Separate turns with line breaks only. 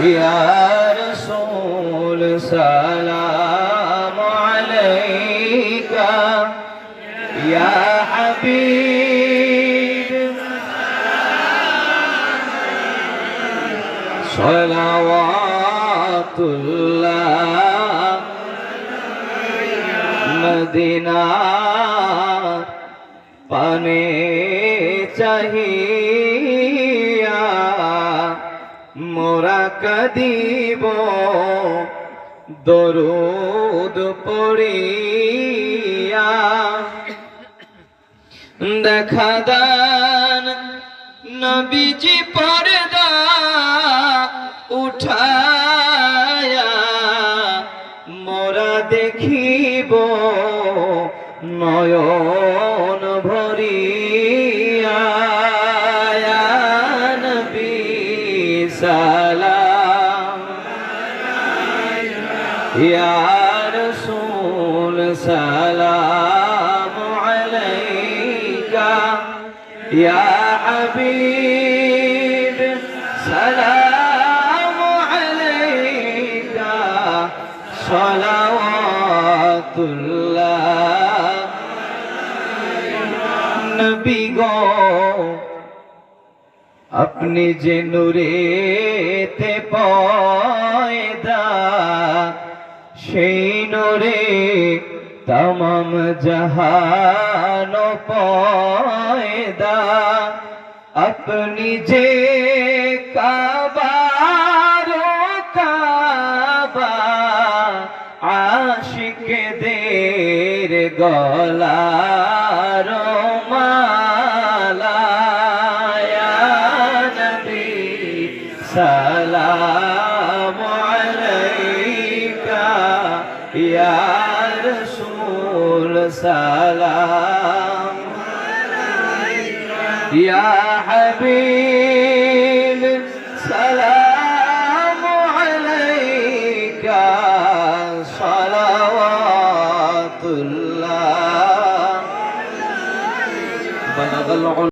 يا رسول سلام عليك يا حبيب صلوات الله মদিনার পানে চাহিয়া কদিব। দরুদ পড়িয়া দেখা দান। নবীজি পর্দা উঠায়া মোরা দেখিব নয়ন ভরিয়া। নবী সালাম রাসূল সালাম আলাইকা হাবিব সালাম আলাইকা সালাওয়াতুল্লাহ। নবী গো আপনি যে নূরেতে পয়দা সেই নূরে তমাম জাহান পয়দা। আপনি যে কাবার কাবা আশিকদের গলার মালা ইয়া নবী সালাম। রাসূল সালাম ইয়া হাবিব সালাম আলাইকা সালাওয়াতুল্লাহ বলগল